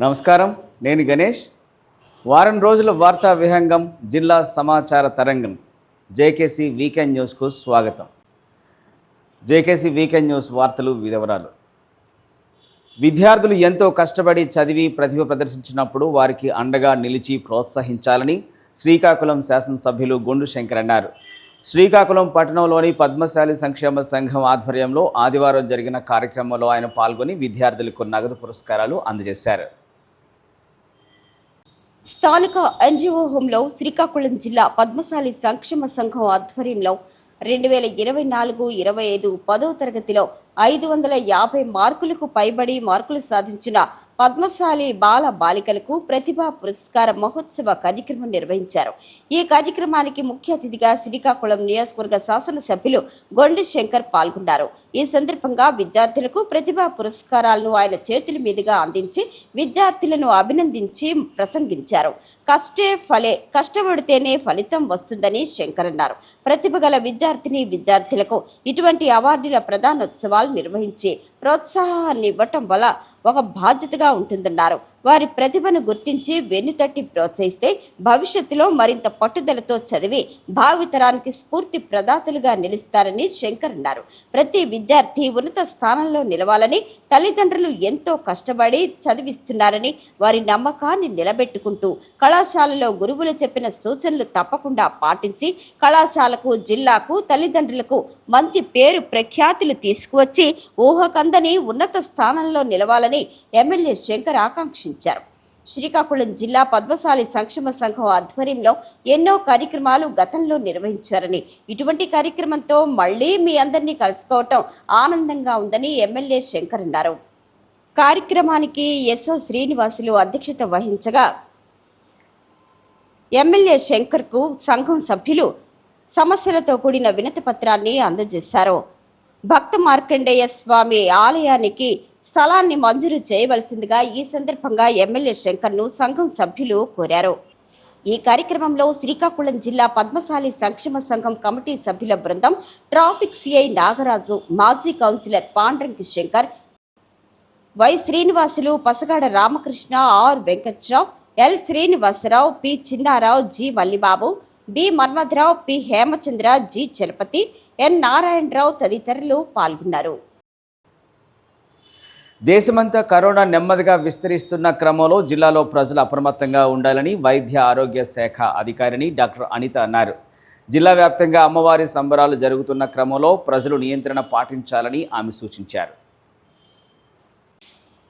నమస్కారం. నేను గణేష్. వారం రోజుల వార్తా విహంగం జిల్లా సమాచార తరంగం. జేకేసీ వీకెండ్ న్యూస్కు స్వాగతం. జేకేసీ వీకెండ్ న్యూస్ వార్తలు వివరాలు. విద్యార్థులు ఎంతో కష్టపడి చదివి ప్రతిభ ప్రదర్శించినప్పుడు వారికి అండగా నిలిచి ప్రోత్సహించాలని శ్రీకాకుళం శాసనసభ్యులు గుండు శంకర్ అన్నారు. శ్రీకాకుళం పట్టణంలోని పద్మశాలి సంక్షేమ సంఘం ఆధ్వర్యంలో ఆదివారం జరిగిన కార్యక్రమంలో ఆయన పాల్గొని విద్యార్థులకు నగదు పురస్కారాలు అందజేశారు. స్థానిక ఎన్జిఓ హోంలో శ్రీకాకుళం జిల్లా పద్మశాలి సంక్షేమ సంఘం ఆధ్వర్యంలో రెండు వేల ఇరవై నాలుగు ఇరవై ఐదు పదో తరగతిలో ఐదు వందల యాభై మార్కులకు పైబడి మార్కులు సాధించిన పద్మశాలి బాల బాలికలకు ప్రతిభా పురస్కార మహోత్సవ కార్యక్రమం నిర్వహించారు. ఈ కార్యక్రమానికి ముఖ్య అతిథిగా శ్రీకాకుళం నియోజకవర్గ శాసనసభ్యులు గొండి శంకర్ పాల్గొన్నారు. ఈ సందర్భంగా విద్యార్థులకు ప్రతిభా పురస్కారాలను ఆయన చేతుల మీదుగా అందించి విద్యార్థులను అభినందించి ప్రసంగించారు. కష్టే ఫలే కష్టపడితేనే ఫలితం వస్తుందని శంకర్ అన్నారు. ప్రతిభ గల విద్యార్థిని విద్యార్థులకు ఇటువంటి అవార్డుల ప్రధానోత్సవాలు నిర్వహించి ప్రోత్సాహాన్ని ఇవ్వటం వల్ల ఒక బాధ్యతగా ఉంటుందన్నారు. వారి ప్రతిభను గుర్తించి వెన్నుతట్టి ప్రోత్సహిస్తే భవిష్యత్తులో మరింత పట్టుదలతో చదివి భావితరానికి స్ఫూర్తి ప్రదాతలుగా నిలుస్తారని శంకర్ అన్నారు. ప్రతి విద్యార్థి ఉన్నత స్థానంలో నిలవాలని తల్లిదండ్రులు ఎంతో కష్టపడి చదివిస్తున్నారని వారి నమ్మకాన్ని నిలబెట్టుకుంటూ కళాశాలలో గురువులు చెప్పిన సూచనలు తప్పకుండా పాటించి కళాశాలకు జిల్లాకు తల్లిదండ్రులకు మంచి పేరు ప్రఖ్యాతులు తీసుకువచ్చి ఊహకందని ఉన్నత స్థానంలో నిలవాలని ఎమ్మెల్యే శంకర్ ఆకాంక్షించారు. శ్రీకాకుళం జిల్లా పద్మశాలి సంక్షేమ సంఘం ఆధ్వర్యంలో ఎన్నో కార్యక్రమాలు గతంలో నిర్వహించారని. ఇటువంటి కార్యక్రమంతో మళ్ళీ మీ అందరినీ కలుసుకోవటం ఆనందంగా ఉందని ఎమ్మెల్యే శంకర్ అన్నారు. కార్యక్రమానికి ఎస్ఓ శ్రీనివాసులు అధ్యక్షత వహించగా ఎమ్మెల్యే శంకర్కు సంఘం సభ్యులు సమస్యలతో కూడిన వినతి పత్రాన్ని అందజేశారు. భక్త మార్కండేయ స్వామి ఆలయానికి స్థలాన్ని మంజూరు చేయవలసిందిగా ఈ సందర్భంగా ఎమ్మెల్యే శంకర్ను సంఘం సభ్యులు కోరారు. ఈ కార్యక్రమంలో శ్రీకాకుళం జిల్లా పద్మశాలి సంక్షేమ సంఘం కమిటీ సభ్యుల బృందం ట్రాఫిక్ సిఐ నాగరాజు మాజీ councillor Pandranki Shankar Y Srinivasulu Pasagada Ramakrishna R Venkatrao L Srinivasarao P Chinnarao G Mallibabu B Manmatharao P Hemachandra G Chalapathi N Narayanarao తదితరులు పాల్గొన్నారు. దేశమంతా కరోనా నెమ్మదిగా విస్తరిస్తున్న క్రమంలో జిల్లాలో ప్రజలు అప్రమత్తంగా ఉండాలని వైద్య ఆరోగ్య శాఖ అధికారిని డాక్టర్ అనిత అన్నారు. జిల్లా వ్యాప్తంగా అమ్మవారి సంబరాలు జరుగుతున్న క్రమంలో ప్రజలు నియంత్రణ పాటించాలని ఆమె సూచించారు.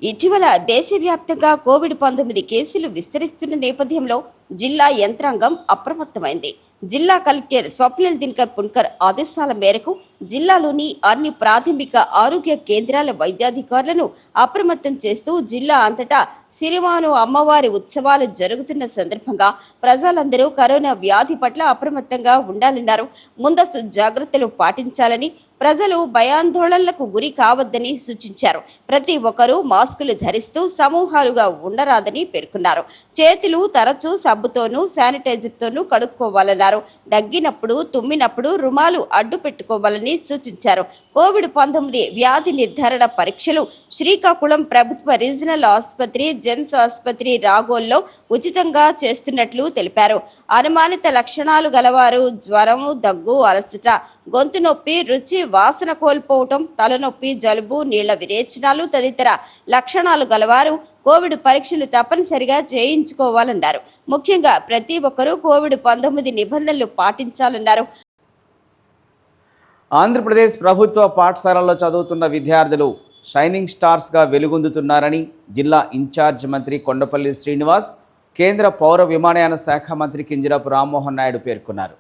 ఇటీవల దేశవ్యాప్తంగా కోవిడ్ పంతొమ్మిది కేసులు విస్తరిస్తున్న నేపథ్యంలో జిల్లా యంత్రాంగం అప్రమత్తమైంది. జిల్లా కలెక్టర్ స్వప్నిల్ దినకర్ పున్కర్ ఆదేశాల మేరకు జిల్లాలోని అన్ని ప్రాథమిక ఆరోగ్య కేంద్రాల వైద్యాధికారులను అప్రమత్తం చేస్తూ జిల్లా అంతటా సిరిమాను అమ్మవారి ఉత్సవాలు జరుగుతున్న సందర్భంగా ప్రజలందరూ కరోనా వ్యాధి పట్ల అప్రమత్తంగా ఉండాలన్నారు. ముందస్తు జాగ్రత్తలు పాటించాలని ప్రజలు భయాందోళనలకు గురి కావద్దని సూచించారు. ప్రతి ఒక్కరూ మాస్కులు ధరిస్తూ సమూహాలుగా ఉండరాదని పేర్కొన్నారు. చేతులు తరచూ సబ్బుతోనూ శానిటైజర్తోనూ కడుక్కోవాలన్నారు. దగ్గినప్పుడు తుమ్మినప్పుడు రుమాలు అడ్డు పెట్టుకోవాలని సూచించారు. కోవిడ్ పంతొమ్మిది వ్యాధి నిర్ధారణ పరీక్షలు శ్రీకాకుళం ప్రభుత్వ రీజనల్ ఆసుపత్రి జెమ్స్ ఆసుపత్రి రాగోల్లో ఉచితంగా చేస్తున్నట్లు తెలిపారు. అనుమానిత లక్షణాలు గలవారు జ్వరము దగ్గు అలసట గొంతు నొప్పి రుచి వాసన కోల్పోవటం తలనొప్పి జలుబు నీళ్ళ విరేచనాలు తదితర లక్షణాలు గలవారు కోవిడ్ పరీక్షలు తప్పనిసరిగా చేయించుకోవాలన్నారు. ముఖ్యంగా ప్రతి ఒక్కరూ కోవిడ్ పంతొమ్మిది నిబంధనలు పాటించాలన్నారు. ఆంధ్రప్రదేశ్ ప్రభుత్వ పాఠశాలల్లో చదువుతున్న విద్యార్థులు షైనింగ్ స్టార్స్గా వెలుగొందుతున్నారని జిల్లా ఇన్ఛార్జ్ మంత్రి కొండపల్లి శ్రీనివాస్ కేంద్ర పౌర విమానయాన శాఖ మంత్రి కింజరాపు రామ్మోహన్ నాయుడు పేర్కొన్నారు.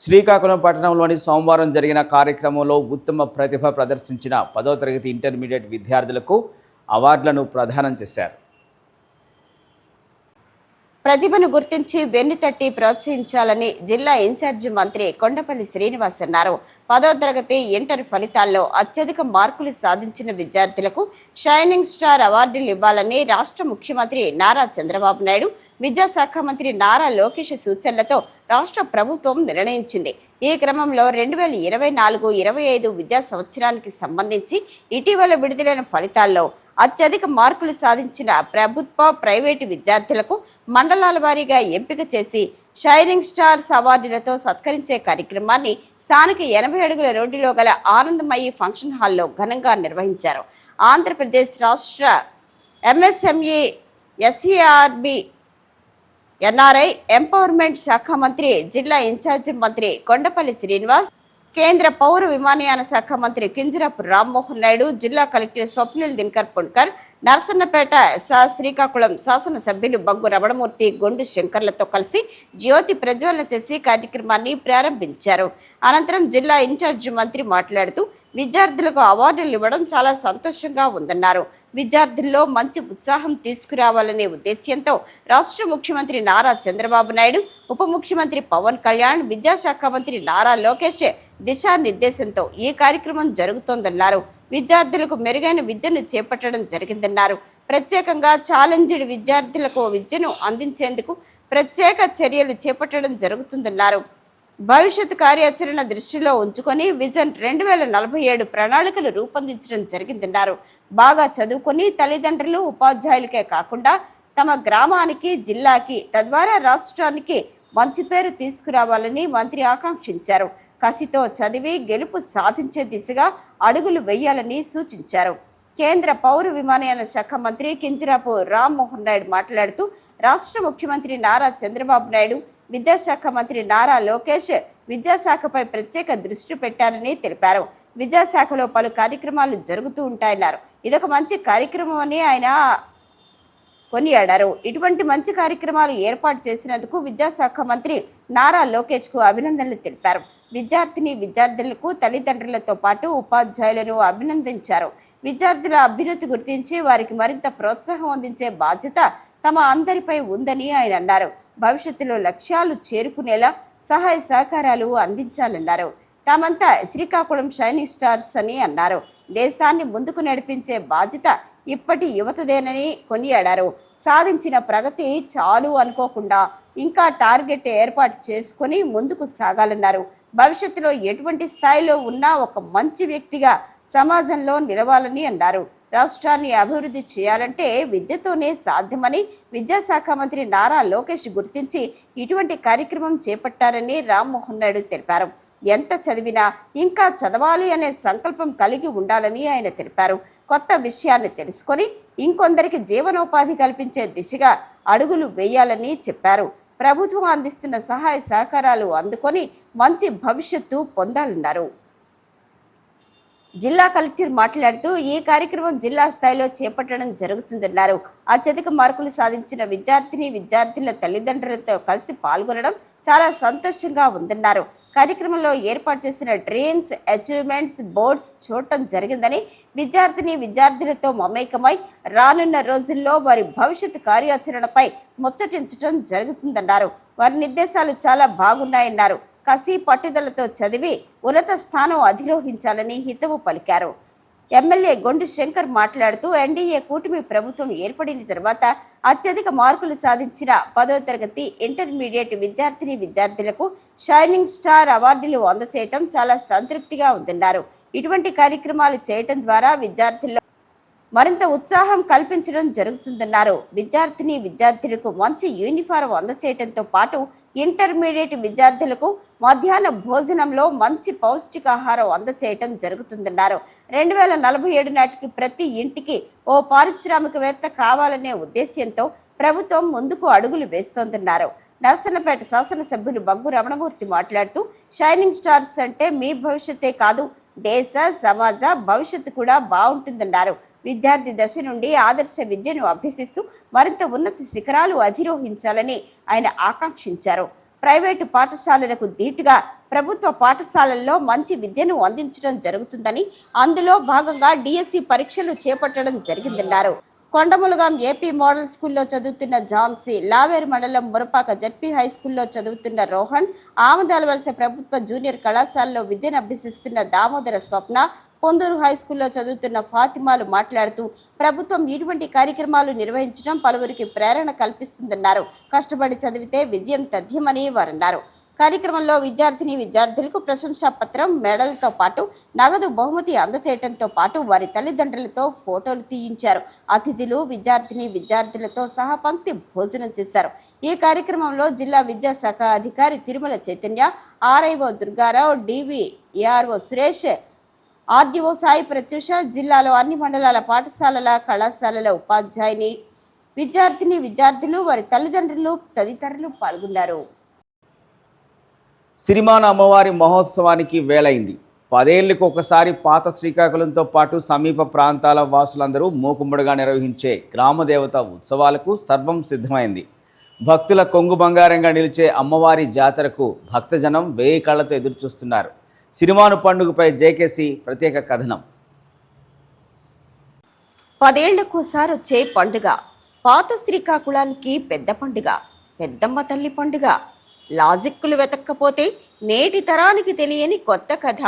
శ్రీకాకుళం పట్టణంలోని సోమవారం జరిగిన కార్యక్రమంలో ఉత్తమ ప్రతిభ ప్రదర్శించిన పదో తరగతి ఇంటర్మీడియట్ విద్యార్థులకు అవార్డులను ప్రదానం చేశారు. ప్రతిభను గుర్తించి వెన్ను తట్టి ప్రోత్సహించాలని జిల్లా ఇన్ఛార్జి మంత్రి కొండపల్లి శ్రీనివాస్ అన్నారు. పదో తరగతి ఇంటర్ ఫలితాల్లో అత్యధిక మార్కులు సాధించిన విద్యార్థులకు షైనింగ్ స్టార్ అవార్డులు ఇవ్వాలని రాష్ట్ర ముఖ్యమంత్రి నారా చంద్రబాబు నాయుడు విద్యాశాఖ మంత్రి నారా లోకేష్ సూచనలతో రాష్ట్ర ప్రభుత్వం నిర్ణయించింది. ఈ క్రమంలో రెండు వేల ఇరవై నాలుగు ఇరవై ఐదు విద్యా సంవత్సరానికి సంబంధించి ఇటీవల విడుదలైన ఫలితాల్లో అత్యధిక మార్కులు సాధించిన ప్రభుత్వ ప్రైవేటు విద్యార్థులకు మండలాల వారీగా ఎంపిక చేసి షైనింగ్ స్టార్స్ అవార్డులతో సత్కరించే కార్యక్రమాన్ని స్థానిక ఎనభై అడుగుల రోడ్డులో గల ఆనందమయ్యి ఫంక్షన్ హాల్లో ఘనంగా నిర్వహించారు. ఆంధ్రప్రదేశ్ రాష్ట్ర ఎంఎస్ఎంఈ ఎస్ఈఆర్బి ఎన్ఆర్ఐ ఎంపవర్మెంట్ శాఖ మంత్రి జిల్లా ఇన్ఛార్జి మంత్రి కొండపల్లి శ్రీనివాస్ కేంద్ర పౌర విమానయాన శాఖ మంత్రి కింజరాపు రామ్మోహన్ నాయుడు జిల్లా కలెక్టర్ స్వప్నిల్ దినకర్ పుణ్కర్ నరసన్నపేట సా శ్రీకాకుళం శాసనసభ్యులు బగ్గు రమణమూర్తి గొండు శంకర్లతో కలిసి జ్యోతి ప్రజ్వలన చేసి కార్యక్రమాన్ని ప్రారంభించారు. అనంతరం జిల్లా ఇన్ఛార్జి మంత్రి మాట్లాడుతూ విద్యార్థులకు అవార్డులు ఇవ్వడం చాలా సంతోషంగా ఉందన్నారు. విద్యార్థుల్లో మంచి ఉత్సాహం తీసుకురావాలనే ఉద్దేశ్యంతో రాష్ట్ర ముఖ్యమంత్రి నారా చంద్రబాబు నాయుడు ఉప ముఖ్యమంత్రి పవన్ కళ్యాణ్ విద్యాశాఖ మంత్రి నారా లోకేష్ దిశానిర్దేశంతో ఈ కార్యక్రమం జరుగుతోందన్నారు. విద్యార్థులకు మెరుగైన విద్యను చేపట్టడం జరిగిందన్నారు. ప్రత్యేకంగా ఛాలెంజ్డ్ విద్యార్థులకు విద్యను అందించేందుకు ప్రత్యేక చర్యలు చేపట్టడం జరుగుతుందన్నారు. భవిష్యత్ కార్యాచరణ దృష్టిలో ఉంచుకొని విజన్ రెండు వేల నలభై ఏడు ప్రణాళికలు రూపొందించడం జరిగిందన్నారు. బాగా చదువుకొని తల్లిదండ్రులు ఉపాధ్యాయులకే కాకుండా తమ గ్రామానికి జిల్లాకి తద్వారా రాష్ట్రానికి మంచి పేరు తీసుకురావాలని మంత్రి ఆకాంక్షించారు. కసితో చదివి గెలుపు సాధించే దిశగా అడుగులు వేయాలని సూచించారు. కేంద్ర పౌర విమానయాన శాఖ మంత్రి కింజరాపు రామ్మోహన్ నాయుడు మాట్లాడుతూ రాష్ట్ర ముఖ్యమంత్రి నారా చంద్రబాబు నాయుడు విద్యాశాఖ మంత్రి నారా లోకేష్ విద్యాశాఖపై ప్రత్యేక దృష్టి పెట్టారని తెలిపారు. విద్యాశాఖలో పలు కార్యక్రమాలు జరుగుతూ ఉంటాయన్నారు. ఇదొక మంచి కార్యక్రమం అని ఆయన కొనియాడారు. ఇటువంటి మంచి కార్యక్రమాలు ఏర్పాటు చేసినందుకు విద్యాశాఖ మంత్రి నారా లోకేష్కు అభినందనలు తెలిపారు. విద్యార్థిని విద్యార్థులకు తల్లిదండ్రులతో పాటు ఉపాధ్యాయులను అభినందించారు. విద్యార్థుల అభ్యున్నతి గుర్తించి వారికి మరింత ప్రోత్సాహం అందించే బాధ్యత తమ అందరిపై ఉందని ఆయన అన్నారు. భవిష్యత్తులో లక్ష్యాలు చేరుకునేలా సహాయ సహకారాలు అందించాలన్నారు. తామంతా శ్రీకాకుళం షైనింగ్ స్టార్స్ అని అన్నారు. దేశాన్ని ముందుకు నడిపించే బాధ్యత ఇప్పటి యువతదేనని కొనియాడారు. సాధించిన ప్రగతి చాలు అనుకోకుండా ఇంకా టార్గెట్ ఏర్పాటు చేసుకొని ముందుకు సాగాలన్నారు. భవిష్యత్తులో ఎటువంటి స్థాయిలో ఉన్నా ఒక మంచి వ్యక్తిగా సమాజంలో నిలవాలని అన్నారు. రాష్ట్రాన్ని అభివృద్ధి చేయాలంటే విద్యతోనే సాధ్యమని విద్యాశాఖ మంత్రి నారా లోకేష్ గుర్తించి ఇటువంటి కార్యక్రమం చేపట్టారని రామ్మోహన్ నాయుడు తెలిపారు. ఎంత చదివినా ఇంకా చదవాలి అనే సంకల్పం కలిగి ఉండాలని ఆయన తెలిపారు. కొత్త విషయాన్ని తెలుసుకొని ఇంకొందరికి జీవనోపాధి కల్పించే దిశగా అడుగులు వేయాలని చెప్పారు. ప్రభుత్వం అందిస్తున్న సహాయ సహకారాలు అందుకొని మంచి భవిష్యత్తు పొందాలన్నారు. జిల్లా కలెక్టర్ మాట్లాడుతూ ఈ కార్యక్రమం జిల్లా స్థాయిలో చేపట్టడం జరుగుతుందన్నారు. అత్యధిక మార్కులు సాధించిన విద్యార్థిని విద్యార్థుల తల్లిదండ్రులతో కలిసి పాల్గొనడం చాలా సంతోషంగా ఉందన్నారు. కార్యక్రమంలో ఏర్పాటు చేసిన డ్రీమ్స్ అచీవ్మెంట్స్ బోర్డ్స్ చూడటం జరిగిందని విద్యార్థిని విద్యార్థులతో మమేకమై రానున్న రోజుల్లో వారి భవిష్యత్ కార్యాచరణపై ముచ్చటించడం జరుగుతుందన్నారు. వారి నిర్దేశాలు చాలా బాగున్నాయన్నారు. కసి పట్టుదలతో చదివి ఉన్నత స్థానం అధిరోహించాలని హితవు పలికారు. ఎమ్మెల్యే గొండు శంకర్ మాట్లాడుతూ ఎన్డీఏ కూటమి ప్రభుత్వం ఏర్పడిన తర్వాత అత్యధిక మార్కులు సాధించిన పదో తరగతి ఇంటర్మీడియట్ విద్యార్థిని విద్యార్థులకు షైనింగ్ స్టార్ అవార్డులు అందచేయటం చాలా సంతృప్తిగా ఉందన్నారు. ఇటువంటి కార్యక్రమాలు చేయటం ద్వారా విద్యార్థుల్లో మరింత ఉత్సాహం కల్పించడం జరుగుతుందన్నారు. విద్యార్థిని విద్యార్థులకు మంచి యూనిఫారం అందచేయడంతో పాటు ఇంటర్మీడియట్ విద్యార్థులకు మధ్యాహ్న భోజనంలో మంచి పౌష్టికాహారం అందచేయటం జరుగుతుందన్నారు. రెండు వేల నలభై ఏడు నాటికి ప్రతి ఇంటికి ఓ పారిశ్రామికవేత్త కావాలనే ఉద్దేశ్యంతో ప్రభుత్వం ముందుకు అడుగులు వేస్తోందన్నారు. నరసన్నపేట శాసనసభ్యులు బగ్గు రమణమూర్తి మాట్లాడుతూ షైనింగ్ స్టార్స్ అంటే మీ భవిష్యత్తే కాదు దేశ సమాజ భవిష్యత్తు కూడా బాగుంటుందన్నారు. విద్యార్థి దశ నుండి ఆదర్శ విద్యను అభ్యసిస్తూ మరింత ఉన్నత శిఖరాలు అధిరోహించాలని ఆయన ఆకాంక్షించారు. ప్రైవేటు పాఠశాలలకు ధీటుగా ప్రభుత్వ పాఠశాలల్లో మంచి విద్యను అందించడం జరుగుతుందని అందులో భాగంగా డిఎస్సి పరీక్షలు చేపట్టడం జరిగిందన్నారు. కొండములుగాం ఏపీ మోడల్ స్కూల్లో చదువుతున్న ఝాన్సీ లావేరు మండలం మురపాక జడ్పీ హై స్కూల్లో చదువుతున్న రోహన్ ఆమదాల వలస ప్రభుత్వ జూనియర్ కళాశాలలో విద్యను అభ్యసిస్తున్న దామోదర స్వప్న పొందూరు హై స్కూల్లో చదువుతున్న ఫాతిమాలు మాట్లాడుతూ ప్రభుత్వం ఇటువంటి కార్యక్రమాలు నిర్వహించడం పలువురికి ప్రేరణ కల్పిస్తుందన్నారు. కష్టపడి చదివితే విజయం తథ్యమని వారన్నారు. కార్యక్రమంలో విద్యార్థిని విద్యార్థులకు ప్రశంసా పత్రం మెడల్తో పాటు నగదు బహుమతి అందచేయడంతో పాటు వారి తల్లిదండ్రులతో ఫోటోలు తీయించారు. అతిథులు విద్యార్థిని విద్యార్థులతో సహా పంక్తి భోజనం చేశారు. ఈ కార్యక్రమంలో జిల్లా విద్యాశాఖ అధికారి Tirumala Chaitanya RIO Durgarao DV ARO Suresh RDO Sai Pratyusha జిల్లాలో అన్ని మండలాల పాఠశాలల కళాశాలల ఉపాధ్యాయుని విద్యార్థిని విద్యార్థులు వారి తల్లిదండ్రులు తదితరులు పాల్గొన్నారు. సిరిమాన అమ్మవారి మహోత్సవానికి వేలైంది. పదేళ్ళకు ఒకసారి పాత శ్రీకాకుళంతో పాటు సమీప ప్రాంతాల వాసులందరూ మూకుమ్మడిగా నిర్వహించే గ్రామదేవత ఉత్సవాలకు సర్వం సిద్ధమైంది. భక్తుల కొంగు బంగారంగా నిలిచే అమ్మవారి జాతరకు భక్తజనం వేయి కళ్ళతో ఎదురుచూస్తున్నారు. సిరిమాను పండుగపై జేకేసి ప్రత్యేక కథనం. పదేళ్ళకోసారి వచ్చే పండుగ. పాత శ్రీకాకుళానికి పెద్ద పండుగ. పెద్దమ్మ తల్లి పండుగ. లాజిక్కులు వెతక్కపోతే నేటి తరానికి తెలియని కొత్త కథ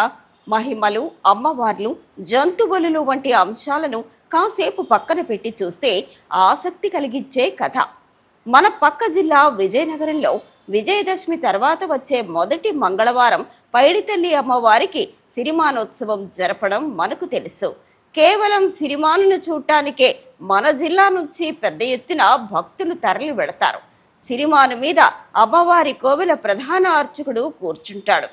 మహిమలు అమ్మవార్లు జంతుబలులు వంటి అంశాలను కాసేపు పక్కన పెట్టి చూస్తే ఆసక్తి కలిగించే కథ. మన పక్క జిల్లా విజయనగరంలో విజయదశమి తర్వాత వచ్చే మొదటి మంగళవారం పైడితల్లి అమ్మవారికి సిరిమానోత్సవం జరపడం మనకు తెలుసు. కేవలం సిరిమానును చూడటానికే మన జిల్లా నుంచి పెద్ద ఎత్తున భక్తులు తరలి వెడతారు సిరిమాను మీద అమ్మవారి కోవెల ప్రధాన అర్చకుడు కూర్చుంటాడు.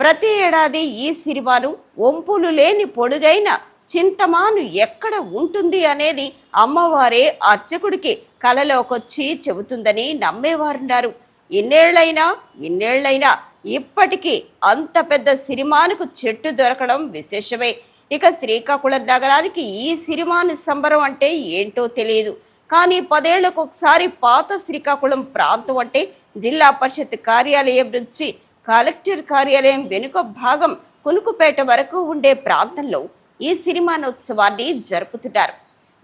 ప్రతి ఏడాది ఈ సిరిమాను ఒంపులు లేని పొడుగైన చింతమాను ఎక్కడ ఉంటుంది అనేది అమ్మవారే అర్చకుడికి కలలోకొచ్చి చెబుతుందని నమ్మేవారున్నారు ఇన్నేళ్ళైనా ఇన్నేళ్ళైనా ఇప్పటికీ అంత పెద్ద సిరిమానుకు చెట్టు దొరకడం విశేషమే. ఇక శ్రీకాకుళం నగరానికి ఈ సిరిమాను సంబరం అంటే ఏంటో తెలియదు కానీ పదేళ్ళకు ఒకసారి పాత శ్రీకాకుళం ప్రాంతం అంటే జిల్లా పరిషత్ కార్యాలయం నుంచి కలెక్టర్ కార్యాలయం వెనుక భాగం కునుకుపేట వరకు ఉండే ప్రాంతంలో ఈ సిరిమానోత్సవాన్ని జరుపుతున్నారు.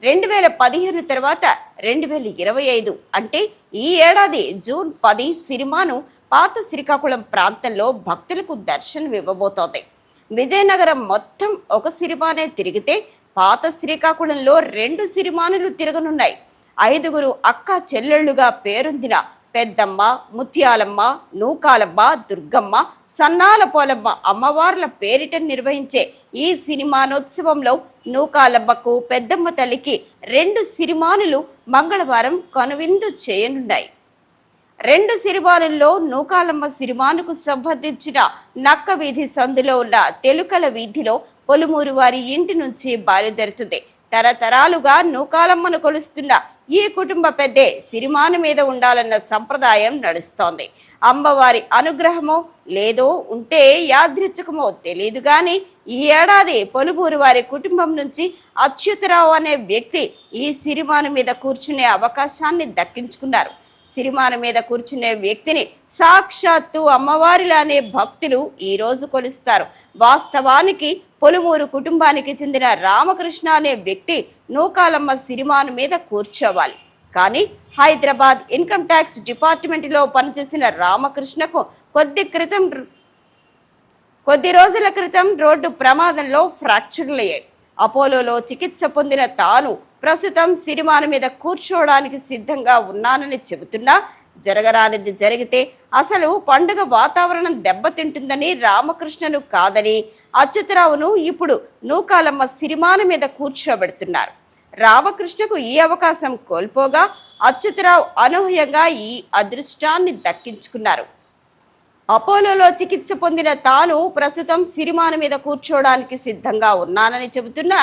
రెండు వేల పదిహేను తర్వాత రెండు వేల ఇరవై ఐదు అంటే ఈ ఏడాది జూన్ పది సిరిమాను పాత శ్రీకాకుళం ప్రాంతంలో భక్తులకు దర్శనం ఇవ్వబోతోంది. విజయనగరం మొత్తం ఒక సిరిమానే తిరిగితే పాత శ్రీకాకుళంలో రెండు సిరిమానులు తిరగనున్నాయి. ఐదుగురు అక్క చెల్లెళ్ళుగా పేరొందిన పెద్దమ్మ ముత్యాలమ్మ నూకాలమ్మ దుర్గమ్మ సన్నాల పోలమ్మ అమ్మవార్ల పేరిట నిర్వహించే ఈ సినిమానోత్సవంలో నూకాలమ్మకు పెద్దమ్మ తల్లికి రెండు సిరిమానులు మంగళవారం కనువిందు చేయనున్నాయి. రెండు సిరిమానుల్లో నూకాలమ్మ సిరిమానుకు సంబంధించిన నక్క వీధి సందులో ఉన్న తెలుకల వీధిలో పొలుమూరు వారి ఇంటి నుంచి బయలుదేరుతుంది. తరతరాలుగా నూకాలమ్మను కొలుస్తున్న ఈ కుటుంబ పెద్దే సిరిమాను మీద ఉండాలన్న సంప్రదాయం నడుస్తోంది. అమ్మవారి అనుగ్రహమో లేదో ఉంటే యాదృచ్ఛకమో తెలియదు కానీ ఈ ఏడాది పొలుబూరు వారి కుటుంబం నుంచి అచ్యుతరావు అనే వ్యక్తి ఈ సిరిమాను మీద కూర్చునే అవకాశాన్ని దక్కించుకున్నారు. సిరిమాను మీద కూర్చునే వ్యక్తిని సాక్షాత్తు అమ్మవారిలానే భక్తులు ఈరోజు కొలుస్తారు. వాస్తవానికి పొలుమూరు కుటుంబానికి చెందిన రామకృష్ణ అనే వ్యక్తి నూకాలమ్మ సిరిమాను మీద కూర్చోవాలి. కానీ హైదరాబాద్ ఇన్కమ్ ట్యాక్స్ డిపార్ట్మెంట్లో పనిచేసిన రామకృష్ణకు కొద్ది క్రితం కొద్ది రోజుల క్రితం రోడ్డు ప్రమాదంలో ఫ్రాక్చర్లయ్యాయి అపోలోలో చికిత్స పొందిన తాను ప్రస్తుతం సిరిమాన మీద కూర్చోవడానికి సిద్ధంగా ఉన్నానని చెబుతున్నా జరగరానిది జరిగితే అసలు పండుగ వాతావరణం దెబ్బతింటుందని రామకృష్ణను కాదని అచ్యుతరావును ఇప్పుడు నూకాలమ్మ సిరిమాన మీద కూర్చోబెడుతున్నారు. రామకృష్ణకు ఈ అవకాశం కోల్పోగా అచ్యుతరావు అనూహ్యంగా ఈ అదృష్టాన్ని దక్కించుకున్నారు. అపోలోలో చికిత్స పొందిన తాను ప్రస్తుతం సిరిమాన మీద కూర్చోవడానికి సిద్ధంగా ఉన్నానని చెబుతున్నా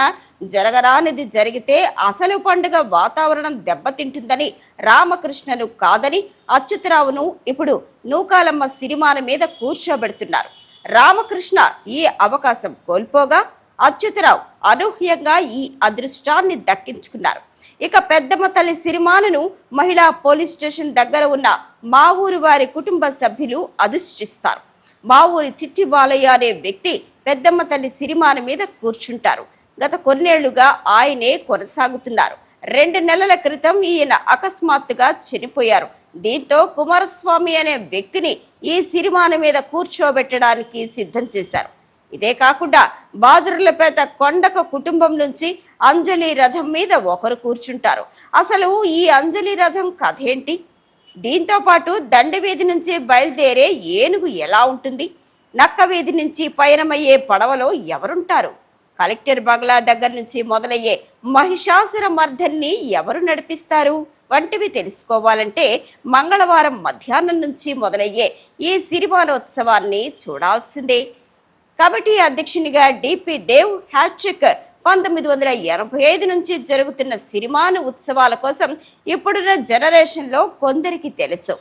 జరగరానిది జరిగితే అసలు పండుగ వాతావరణం దెబ్బతింటుందని రామకృష్ణను కాదని అచ్యుతరావును ఇప్పుడు నూకాలమ్మ సిరిమాన మీద కూర్చోబెడుతున్నారు. రామకృష్ణ ఈ అవకాశం కోల్పోగా అచ్యుతరావు అనూహ్యంగా ఈ అదృష్టాన్ని దక్కించుకున్నారు. ఇక పెద్దమ్మ తల్లి సిరిమానను మహిళా పోలీస్ స్టేషన్ దగ్గర ఉన్న మా ఊరు వారి కుటుంబ సభ్యులు అధిష్ఠిస్తారు మా ఊరి చిట్టి బాలయ్య అనే వ్యక్తి పెద్దమ్మ తల్లి సిరిమాన మీద కూర్చుంటారు. గత కొన్నేళ్ళుగా ఆయనే కొనసాగుతున్నారు. రెండు నెలల క్రితం ఈయన అకస్మాత్తుగా చనిపోయారు. దీంతో కుమారస్వామి అనే వ్యక్తిని ఈ సిరిమాన మీద కూర్చోబెట్టడానికి సిద్ధం చేశారు. ఇదే కాకుండా బాదురులపేట కొండక కుటుంబం నుంచి అంజలి రథం మీద ఒకరు కూర్చుంటారు. అసలు ఈ అంజలి రథం కథ ఏంటి దీంతో పాటు దండవీధి నుంచి బయలుదేరే ఏనుగు ఎలా ఉంటుంది? నక్క వీధి నుంచి పయనమయ్యే పడవలో ఎవరుంటారు? కలెక్టర్ బంగ్లా దగ్గర నుంచి మొదలయ్యే మహిషాసుర మర్దన్ని ఎవరు నడిపిస్తారు? వంటివి తెలుసుకోవాలంటే మంగళవారం మధ్యాహ్నం నుంచి మొదలయ్యే ఈ సిరిమానోత్సవాన్ని చూడాల్సిందే. కమిటీ అధ్యక్షునిగా డిపి దేవ్ హ్యాట్రిక్ పంతొమ్మిది వందల ఎనభై ఐదు నుంచి జరుగుతున్న సిరిమాను ఉత్సవాల కోసం ఇప్పుడున్న జనరేషన్లో కొందరికి తెలుసు.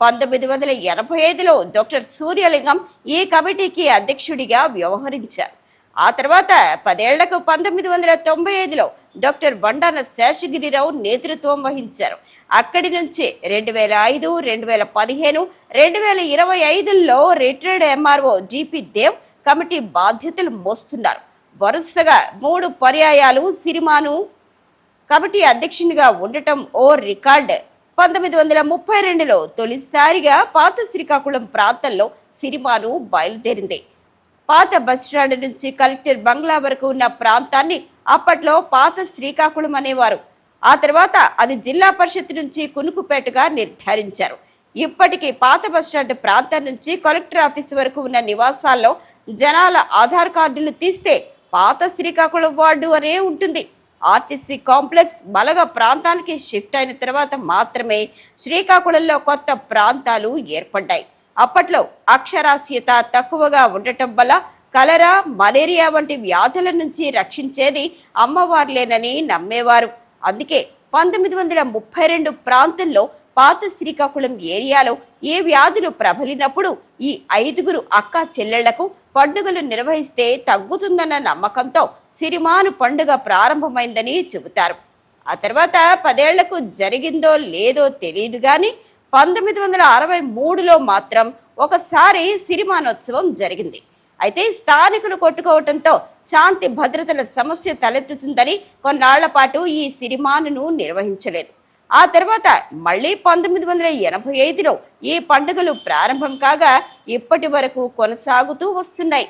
పంతొమ్మిది వందల ఎనభై ఐదులో డాక్టర్ సూర్యలింగం ఈ కమిటీకి అధ్యక్షుడిగా వ్యవహరించారు. ఆ తర్వాత పదేళ్ళకు పంతొమ్మిది వందల తొంభై ఐదులో డాక్టర్ బండాన శేషగిరిరావు నేతృత్వం వహించారు. అక్కడి నుంచి రెండు వేల ఐదు రెండు వేల పదిహేను రెండు వేల ఇరవై ఐదులో retired MRO GP Dev committee బాధ్యతలు మోస్తున్నారు. వరుసగా మూడు పర్యాయాలు సిరిమాను కమిటీ అధ్యక్షునిగా ఉండటం ఓ రికార్డ్. పంతొమ్మిది వందల ముప్పై రెండులో తొలిసారిగా పాత శ్రీకాకుళం ప్రాంతంలో సిరిమాను బయలుదేరింది. పాత బస్టాండ్ నుంచి కలెక్టర్ బంగ్లా వరకు ఉన్న ప్రాంతాన్ని అప్పట్లో పాత శ్రీకాకుళం అనేవారు. ఆ తర్వాత అది జిల్లా పరిషత్ నుంచి కునుకుపేటగా నిర్ధారించారు. ఇప్పటికీ పాత బస్టాండ్ ప్రాంతం నుంచి కలెక్టర్ ఆఫీస్ వరకు ఉన్న నివాసాల్లో జనాల ఆధార్ కార్డులు తీస్తే పాత శ్రీకాకుళం వార్డు అనే ఉంటుంది. ఆర్టీసీ కాంప్లెక్స్ బలగ ప్రాంతానికి షిఫ్ట్ అయిన తర్వాత మాత్రమే శ్రీకాకుళంలో కొత్త ప్రాంతాలు ఏర్పడ్డాయి. అప్పట్లో అక్షరాస్యత తక్కువగా ఉండటం వల్ల కలరా మలేరియా వంటి వ్యాధుల నుంచి రక్షించేది అమ్మవార్లేనని నమ్మేవారు. అందుకే పంతొమ్మిది వందల ముప్పై రెండు ప్రాంతంలో పాత శ్రీకాకుళం ఏరియాలో ఏ వ్యాధులు ప్రబలినప్పుడు ఈ ఐదుగురు అక్క చెల్లెళ్ళకు పండుగలు నిర్వహిస్తే తగ్గుతుందన్న నమ్మకంతో సిరిమాను పండుగ ప్రారంభమైందని చెబుతారు. ఆ తర్వాత పదేళ్ళకు జరిగిందో లేదో తెలియదు కానీ పంతొమ్మిది వందల అరవై మూడులో మాత్రం ఒకసారి సిరిమానోత్సవం జరిగింది. అయితే స్థానికులు కొట్టుకోవడంతో శాంతి భద్రతల సమస్య తలెత్తుతుందని కొన్నాళ్ళ పాటు ఈ సిరిమానును నిర్వహించలేదు. ఆ తర్వాత మళ్ళీ పంతొమ్మిది వందల ఎనభై ఐదులో ఈ పండుగలు ప్రారంభం కాగా ఇప్పటి వరకు కొనసాగుతూ వస్తున్నాయి.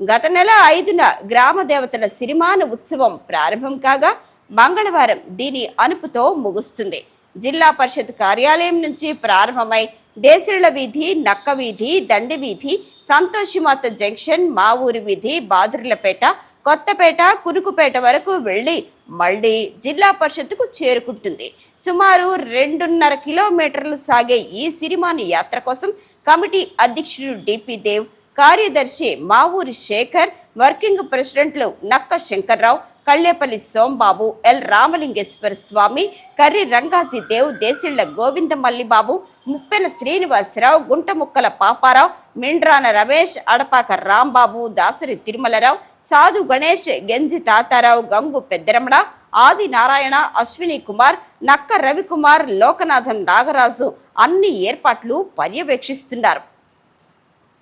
గత నెల ఐదున గ్రామ దేవతల సిరిమాన ఉత్సవం ప్రారంభం కాగా మంగళవారం దీని అనుపుతో ముగుస్తుంది. జిల్లా పరిషత్ కార్యాలయం నుంచి ప్రారంభమై దేశరుల వీధి నక్క వీధి దండి వీధి సంతోషిమాత జంక్షన్ మా ఊరి వీధి బాదుర్లపేట కొత్తపేట కునుకుపేట వరకు వెళ్ళి మళ్ళీ జిల్లా పరిషత్కు చేరుకుంటుంది. సుమారు రెండున్నర కిలోమీటర్లు సాగే ఈ సిరిమాను యాత్ర కోసం కమిటీ అధ్యక్షుడు డిపి దేవ్ కార్యదర్శి మావూరి శేఖర్ వర్కింగ్ ప్రెసిడెంట్లు నక్క శంకర్రావు కళ్ళేపల్లి సోంబాబు ఎల్ రామలింగేశ్వర స్వామి కర్రి రంగాసి దేవ్ దేశిళ్ళ గోవిందమల్లిబాబు ముప్పెన శ్రీనివాసరావు గుంటముక్కల పాపారావు మిండ్రాన రమేష్ అడపాక రాంబాబు దాసరి తిరుమలరావు సాధు గణేష్ గెంజి తాతారావు గంగు పెద్దరమణ ఆది నారాయణ అశ్విని కుమార్ నక్క రవికుమార్ లోకనాథన్ నాగరాజు అన్ని ఏర్పాట్లు పర్యవేక్షిస్తున్నారు.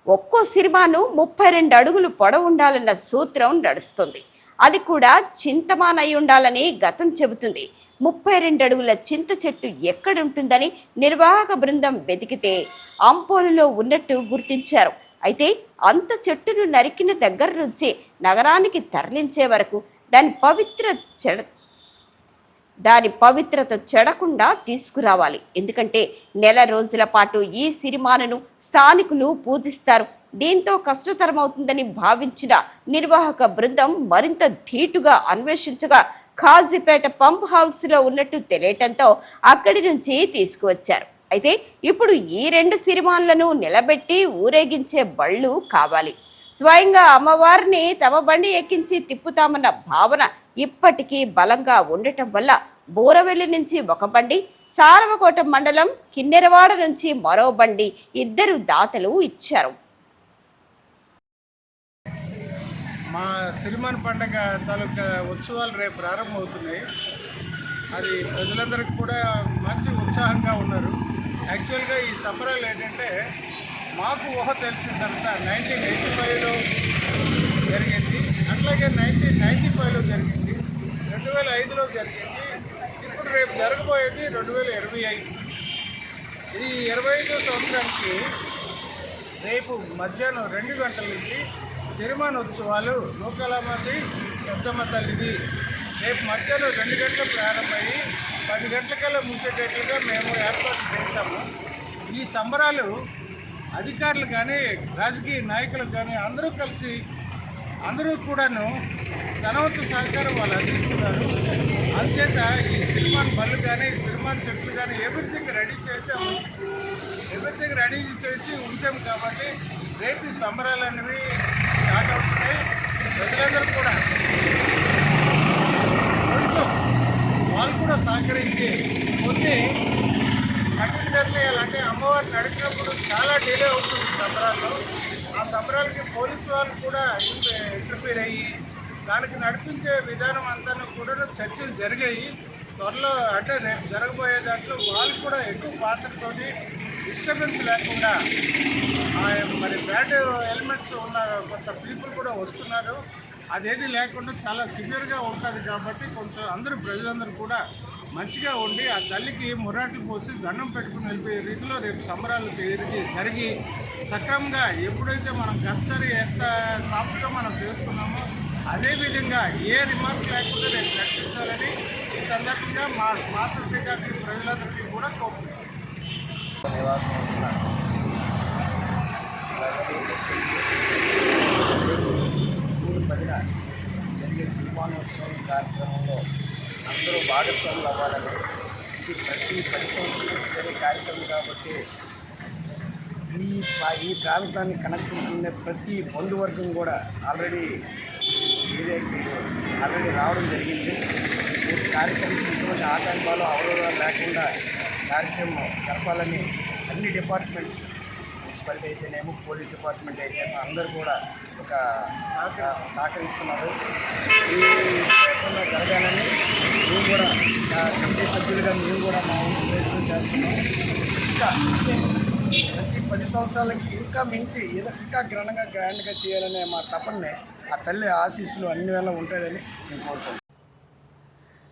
ఒక్కో సినిమాను ముప్పై రెండు అడుగులు పొడవుండాలన్న సూత్రం నడుస్తుంది. అది కూడా చింతమానై ఉండాలని గతం చెబుతుంది. ముప్పై రెండు అడుగుల చింత చెట్టు ఎక్కడుంటుందని నిర్వాహక బృందం వెతికితే అంపోలులో ఉన్నట్టు గుర్తించారు. అయితే అంత చెట్టును నరికిన దగ్గర నుంచి నగరానికి తరలించే వరకు దాని పవిత్ర చెడ దాని పవిత్రత చెడకుండా తీసుకురావాలి. ఎందుకంటే నెల రోజుల పాటు ఈ సిరిమానను స్థానికులు పూజిస్తారు. దీంతో కష్టతరమవుతుందని భావించిన నిర్వాహక బృందం మరింత ధీటుగా అన్వేషించగా ఖాజీపేట పంప్ హౌస్లో ఉన్నట్టు తెలియటంతో అక్కడి నుంచి తీసుకువచ్చారు. అయితే ఇప్పుడు ఈ రెండు సిరిమాన్లను నిలబెట్టి ఊరేగించే బళ్ళు కావాలి. స్వయంగా అమ్మవారిని తమ బండి ఎక్కించి తిప్పుతామన్న భావన ఇప్పటికీ బలంగా ఉండటం వల్ల బూరవెల్లి నుంచి ఒక బండి సారవకోట మండలం కిన్నెరవాడ నుంచి మరో బండి ఇద్దరు దాతలు ఇచ్చారు. మా సిరిమాన్ పండగ తాలూకా ఉత్సవాలు రేపు ప్రారంభమవుతున్నాయి. అది ప్రజలందరికీ కూడా మంచి ఉత్సాహంగా ఉన్నారు. యాక్చువల్గా ఈ సంబరాలు ఏంటంటే మాకు ఊహ తెలిసిన తర్వాత నైన్టీన్ ఎయిటీ ఫైవ్లో జరిగింది. అట్లాగే నైన్టీన్ నైన్టీ ఫైవ్లో జరిగింది. రెండు వేల ఐదులో జరిగింది. ఇప్పుడు రేపు జరగబోయేది రెండు వేల ఇరవై ఐదు. ఈ ఇరవై ఐదో సంవత్సరానికి రేపు మధ్యాహ్నం రెండు గంటల నుంచి సిరిమానోత్సవాలు నూకలామతి పెద్దమ్మ తల్లిది. రేపు మధ్యాహ్నం రెండు గంటలు ప్రారంభమయ్యి పది గంటలకల్లా ముగిసేటట్లుగా మేము ఏర్పాటు చేశాము. ఈ సంబరాలు అధికారులు కానీ రాజకీయ నాయకులు కానీ అందరూ కలిసి అందరూ కూడాను ధనవంతు సహకారం వాళ్ళు అందిస్తున్నారు. అందుచేత ఈ సినిమాని బళ్ళు కానీ సినిమాని చెట్లు కానీ ఎవ్రీథింగ్ రెడీ చేసాము ఎవ్రీథింగ్ రెడీ చేసి ఉంచాము కాబట్టి రేపు సంబరాలు అనేవి స్టార్ట్ అవుతున్నాయి. ప్రజలందరూ కూడా వాళ్ళు కూడా సహకరించి కొన్ని కఠిన నిర్ణయాలంటే అమ్మవారు నడిచినప్పుడు చాలా డిలే అవుతుంది సంబరాల్లో. ఆ సంబరాలకి పోలీసు వాళ్ళు కూడా ఇంటర్ఫీర్ అయ్యి దానికి నడిపించే విధానం అంతా కూడా చర్చలు జరిగాయి. త్వరలో అంటే రేపు జరగబోయే దాంట్లో వాళ్ళు కూడా ఎక్కువ పాత్రతోటి డిస్టర్బెన్స్ లేకుండా మరి బ్యాడ్ ఎలిమెంట్స్ ఉన్న కొంత పీపుల్ కూడా వస్తున్నారు. అదేది లేకుండా చాలా సివియర్గా ఉంటుంది కాబట్టి కొంచెం అందరూ ప్రజలందరూ కూడా మంచిగా ఉండి ఆ తల్లికి మురాట్లు పోసి దండం పెట్టుకుని వెళ్ళిపోయే రీతిలో రేపు సంబరాలు జరిగి జరిగి సక్రమంగా ఎప్పుడైతే మనం గతసరి ఎంత సాఫ్ట్గా మనం చేసుకున్నామో అదేవిధంగా ఏ రిమార్క్ లేకుండా నేను ప్రకటించాలని ఈ సందర్భంగా మా మాతృ శ్రీకాకుళం ప్రజలందరికీ కూడా కోరుకుంటున్నాం నివాసం జూన్ పదిన జరిగే సినిమానోత్సవం కార్యక్రమంలో అందరూ భాగస్వాములు అవ్వాలని ఇది ప్రతి పది సంవత్సరాలు జరిగే కార్యక్రమం కాబట్టి ఈ ఈ ప్రాంతాన్ని కనెక్ట్ ఉండే ప్రతి బంధువర్గం కూడా ఆల్రెడీ ఏరియాకి ఆల్రెడీ రావడం జరిగింది. ఈ కార్యక్రమం ఎటువంటి ఆటంకాలు అవరోధాలు లేకుండా కార్యక్రమం జరపాలని అన్ని డిపార్ట్మెంట్స్ మున్సిపాలిటీ అయితేనేమో పోలీస్ డిపార్ట్మెంట్ అయితేనేమో అందరూ కూడా ఒక సహకరిస్తున్నారు. ఈ కార్యక్రమం జరగాలని మేము కూడా కమిటీ సభ్యులుగా మేము కూడా మా ప్రయత్నం చేస్తున్నాం. ఇంకా ప్రతి పది సంవత్సరాలకి ఇంకా మించి ఇంకా ఘనంగా గ్రాండ్గా చేయాలనే మా తపన్నే ఆ తల్లి ఆశీస్సులు అన్ని వేళ ఉంటాయని నేను కోరుకుంటున్నాను.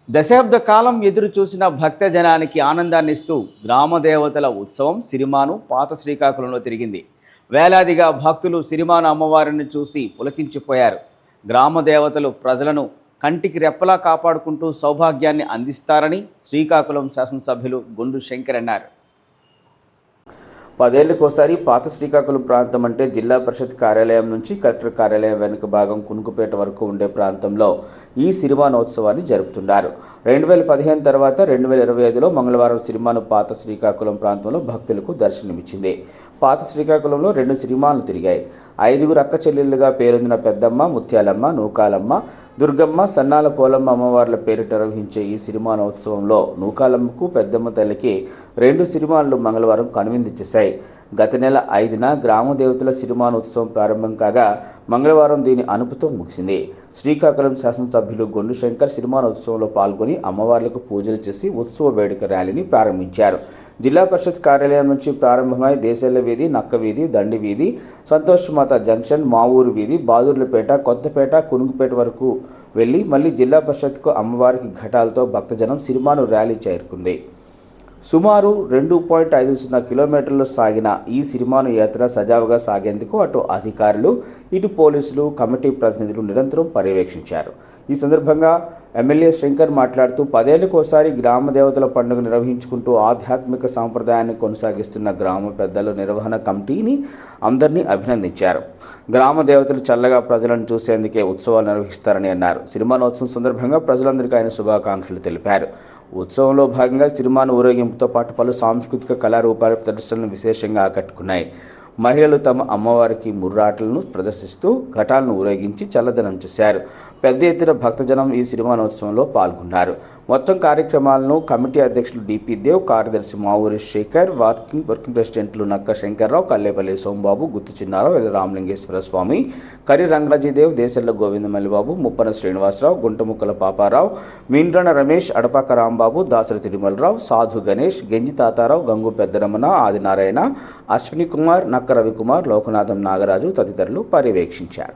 దశాబ్ద కాలం ఎదురు చూసిన భక్తజనానికి ఆనందాన్నిస్తూ గ్రామ దేవతల ఉత్సవం సిరిమాను పాత శ్రీకాకుళంలో తిరిగింది. వేలాదిగా భక్తులు సిరిమాను అమ్మవారిని చూసి పులకించిపోయారు. గ్రామ దేవతలు ప్రజలను కంటికి రెప్పలా కాపాడుకుంటూ సౌభాగ్యాన్ని అందిస్తారని శ్రీకాకుళం శాసనసభ్యులు గుండు శంకర్ అన్నారు. పదేళ్ళకోసారి పాత శ్రీకాకుళం ప్రాంతం అంటే జిల్లా పరిషత్ కార్యాలయం నుంచి కలెక్టర్ కార్యాలయం వెనుక భాగం కునుకుపేట వరకు ఉండే ప్రాంతంలో ఈ సిరిమానోత్సవాన్ని జరుపుతున్నారు. రెండు వేల పదిహేను తర్వాత రెండు వేల ఇరవై ఐదులో మంగళవారం సిరిమాను పాత శ్రీకాకుళం ప్రాంతంలో భక్తులకు దర్శనమిచ్చింది. పాత శ్రీకాకుళంలో రెండు సిరిమాలు తిరిగాయి. ఐదుగురు అక్క చెల్లెళ్ళుగా పేరొందిన పెద్దమ్మ ముత్యాలమ్మ నూకాలమ్మ దుర్గమ్మ సన్నాల పోలమ్మ అమ్మవార్ల పేరిట నిర్వహించే ఈ సిరిమానోత్సవంలో నూకాలమ్మకు పెద్దమ్మ తల్లికి రెండు సిరిమాన్లు మంగళవారం కనువిందు చేశాయి. గత నెల ఐదున గ్రామ దేవతల సిరిమానోత్సవం ప్రారంభం కాగా మంగళవారం దీని అనుపుతో ముగిసింది. శ్రీకాకుళం శాసనసభ్యులు గొండు శంకర్ సిరిమానోత్సవంలో పాల్గొని అమ్మవార్లకు పూజలు చేసి ఉత్సవ వేడుక ర్యాలీని ప్రారంభించారు. జిల్లా పరిషత్ కార్యాలయం నుంచి ప్రారంభమై దేశాల వీధి నక్క వీధి దండి వీధి సంతోషమాత జంక్షన్ మావూరు వీధి బాదూర్లపేట కొత్తపేట కునుగుపేట వరకు వెళ్ళి మళ్ళీ జిల్లా పరిషత్కు అమ్మవారికి ఘటాలతో భక్తజనం సిరిమాను ర్యాలీ చేరుకుంది. సుమారు రెండు పాయింట్ ఐదు సున్నా కిలోమీటర్లు సాగిన ఈ సిరిమాను యాత్ర సజావుగా సాగేందుకు అటు అధికారులు ఇటు పోలీసులు కమిటీ ప్రతినిధులు నిరంతరం పర్యవేక్షించారు. ఈ సందర్భంగా ఎమ్మెల్యే శంకర్ మాట్లాడుతూ పదేళ్ళకోసారి గ్రామ దేవతల పండుగ నిర్వహించుకుంటూ ఆధ్యాత్మిక సాంప్రదాయాన్ని కొనసాగిస్తున్న గ్రామ పెద్దల నిర్వహణ కమిటీని అందరినీ అభినందించారు. గ్రామ దేవతలు చల్లగా ప్రజలను చూసేందుకే ఉత్సవాలు నిర్వహిస్తారని అన్నారు. సినిమానోత్సవం సందర్భంగా ప్రజలందరికీ ఆయన శుభాకాంక్షలు తెలిపారు. ఉత్సవంలో భాగంగా సిరిమాను ఊరేగింపుతో పాటు పలు సాంస్కృతిక కళారూపాల ప్రదర్శనలు విశేషంగా ఆకట్టుకున్నాయి. మహిళలు తమ అమ్మవారికి ముర్రాటలను ప్రదర్శిస్తూ ఘటాలను ఊరేగించి చల్లదనం చేశారు. పెద్ద ఎత్తున భక్తజనం ఈ సినిమానోత్సవంలో పాల్గొన్నారు. మొత్తం కార్యక్రమాలను కమిటీ అధ్యక్షులు డిపి దేవ్ కార్యదర్శి మావూరి శేఖర్ వర్కింగ్ వర్కింగ్ ప్రెసిడెంట్లు నక్క శంకర్రావు కల్లేపల్లి సోమబాబు గుత్తు చిన్నారావు ఎల్ రామలింగేశ్వర స్వామి కరి రంగాజీదేవ్ దేశల్ల గోవిందమల్లిబాబు ముప్పన శ్రీనివాసరావు గుంటముక్కల పాపారావు మీండ్రణ రమేష్ అడపాక రాంబాబు దాసరి తిరుమలరావు సాధు గణేష్ గెంజి తాతారావు గంగు పెద్దరమణ ఆదినారాయణ అశ్విని కుమార్ నక్క రవికుమార్ లోకనాథం నాగరాజు తదితరులు పర్యవేక్షించారు.